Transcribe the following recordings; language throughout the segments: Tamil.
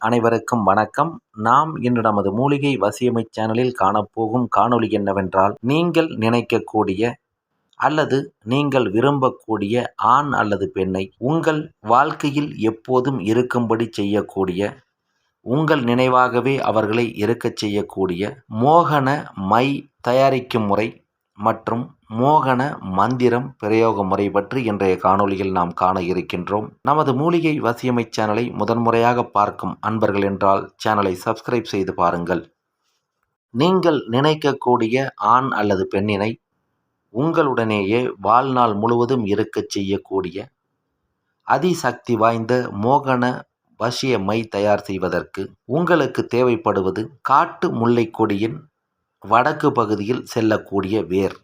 அனைவருக்கும் வணக்கம். நாம் இன்று நமது மூலிகை வசியமை சேனலில் காணப்போகும் காணொளி என்னவென்றால் நீங்கள் நினைக்கக்கூடிய அல்லது நீங்கள் விரும்பக்கூடிய ஆண் அல்லது பெண்ணை உங்கள் வாழ்க்கையில் எப்போதும் இருக்கும்படி செய்யக்கூடிய உங்கள் நினைவாகவே அவர்களை இருக்கச் செய்யக்கூடிய மோகன மை தயாரிக்கும் முறை மற்றும் மோகன மந்திரம் பிரயோக முறை பற்றி இன்றைய காணொளியில் நாம் காண இருக்கின்றோம். நமது மூலிகை வசியமை சேனலை முதன்முறையாக பார்க்கும் அன்பர்கள் என்றால் சேனலை சப்ஸ்கிரைப் செய்து பாருங்கள். நீங்கள் நினைக்கக்கூடிய ஆண் அல்லது பெண்ணினை உங்களுடனேயே வாழ்நாள் முழுவதும் இருக்கச் செய்யக்கூடிய அதிசக்தி வாய்ந்த மோகன வசிய மை தயார் செய்வதற்கு உங்களுக்கு தேவைப்படுவது காட்டு முல்லைக்கொடியின் வடக்கு பகுதியில் செல்லக்கூடிய வேர்.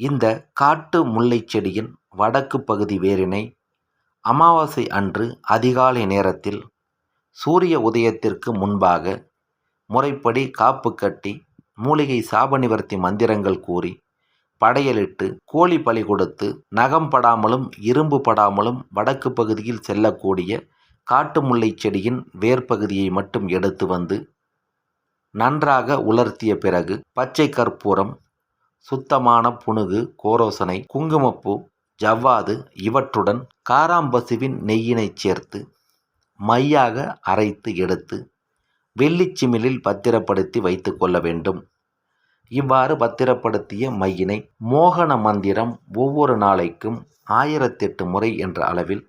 இந்த காட்டு முல்லை செடியின் வடக்கு பகுதி வேரினை அமாவாசை அன்று அதிகாலை நேரத்தில் சூரிய உதயத்திற்கு முன்பாக முறைப்படி காப்பு கட்டி மூலிகை சாப நிவர்த்தி மந்திரங்கள் கூறி படையலிட்டு கோழி பலி கொடுத்து நகம் படாமலும் இரும்பு படாமலும் வடக்கு பகுதியில் செல்லக்கூடிய காட்டு முல்லை செடியின் வேர்ப்பகுதியை மட்டும் எடுத்து வந்து நன்றாக உலர்த்திய பிறகு பச்சை கற்பூரம் சுத்தமான புனுகு கோரோசனை குங்குமப்பூ ஜவ்வாது இவற்றுடன் காராம்பசுவின் நெய்யினை சேர்த்து மையாக அரைத்து எடுத்து வெள்ளிச்சிமிலில் பத்திரப்படுத்தி வைத்து கொள்ள வேண்டும். இவ்வாறு பத்திரப்படுத்திய மையினை மோகன மந்திரம் ஒவ்வொரு நாளைக்கும் ஆயிரத்தெட்டு முறை என்ற அளவில்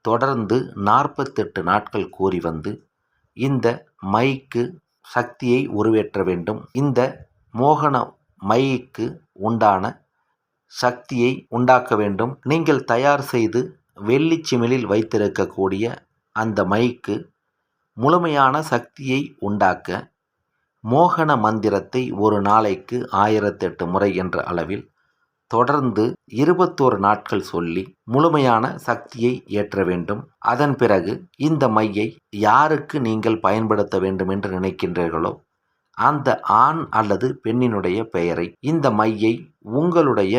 தொடர்ந்து நாற்பத்தெட்டு நாட்கள் கூறி வந்து இந்த மைக்கு சக்தியை உருவேற்ற வேண்டும். இந்த மோகன மைக்கு உண்டான சக்தியை உண்டாக்க வேண்டும். நீங்கள் தயார் செய்து வெள்ளிச்சிமிலில் வைத்திருக்கக்கூடிய அந்த மைக்கு முழுமையான சக்தியை உண்டாக்க மோகன மந்திரத்தை ஒரு நாளைக்கு ஆயிரத்தெட்டு முறை என்ற அளவில் தொடர்ந்து இருபத்தோரு நாட்கள் சொல்லி முழுமையான சக்தியை ஏற்ற வேண்டும். அதன் பிறகு இந்த மையை யாருக்கு நீங்கள் பயன்படுத்த வேண்டும் என்று நினைக்கின்றீர்களோ அந்த ஆண் அல்லது பெண்ணினுடைய பெயரை இந்த மையை உங்களுடைய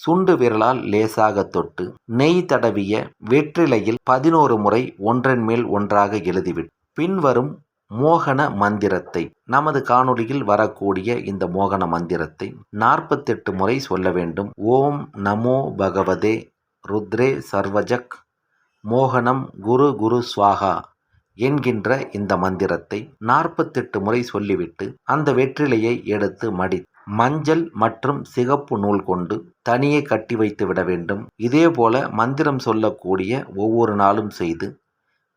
சுண்டு விரலால் லேசாக தொட்டு நெய் தடவிய வெற்றிலையில் பதினோரு முறை ஒன்றன் மேல் ஒன்றாக எழுதிவிட்டு பின்வரும் மோகன மந்திரத்தை. நமது காணொளியில் வரக்கூடிய இந்த மோகன மந்திரத்தை நாற்பத்தெட்டு முறை சொல்ல வேண்டும். ஓம் நமோ பகவதே. ருத்ரே சர்வஜக். மோகனம் குரு குரு ஸ்வாகா என்கின்ற இந்த மந்திரத்தை நாற்பத்தெட்டு முறை சொல்லிவிட்டு அந்த வெற்றிலையை எடுத்து மடி. மஞ்சள் மற்றும் சிகப்பு நூல் கொண்டு தனியே கட்டி வைத்து விட வேண்டும். இதேபோல மந்திரம் சொல்லக்கூடிய ஒவ்வொரு நாளும் செய்து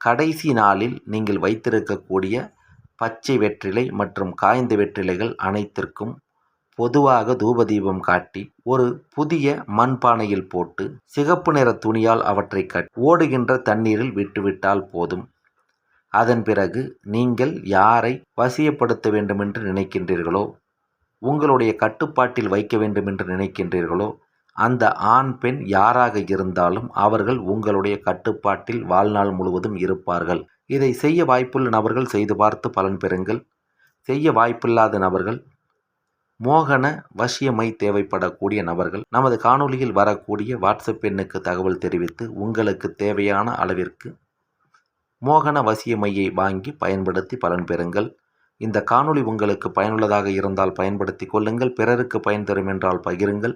கடைசி நாளில் நீங்கள் வைத்திருக்கக்கூடிய பச்சை வெற்றிலை மற்றும் காய்ந்த வெற்றிலைகள் அனைத்திற்கும் பொதுவாக தூபதீபம் காட்டி ஒரு புதிய மண்பானையில் போட்டு சிகப்பு நிற துணியால் அவற்றை கட் ஓடுகின்ற தண்ணீரில் விட்டுவிட்டால் போதும். அதன் பிறகு நீங்கள் யாரை வசியப்படுத்த வேண்டுமென்று நினைக்கின்றீர்களோ உங்களுடைய கட்டுப்பாட்டில் வைக்க வேண்டுமென்று நினைக்கின்றீர்களோ அந்த ஆண் பெண் யாராக இருந்தாலும் அவர்கள் உங்களுடைய கட்டுப்பாட்டில் வாழ்நாள் முழுவதும் இருப்பார்கள். இதை செய்ய வாய்ப்புள்ள நபர்கள் செய்து பார்த்து பலன் பெறுங்கள். செய்ய வாய்ப்பில்லாத நபர்கள் மோகன வசியமை தேவைப்படக்கூடிய நபர்கள் நமது காணொலியில் வரக்கூடிய வாட்ஸ்அப் எண்ணுக்கு தகவல் தெரிவித்து உங்களுக்கு தேவையான அளவிற்கு மோகன வசியமையை வாங்கி பயன்படுத்தி பலன் பெறுங்கள். இந்த காணொளி உங்களுக்கு பயனுள்ளதாக இருந்தால் பயன்படுத்தி கொள்ளுங்கள். பிறருக்கு பயன் தரும் என்றால் பகிருங்கள்.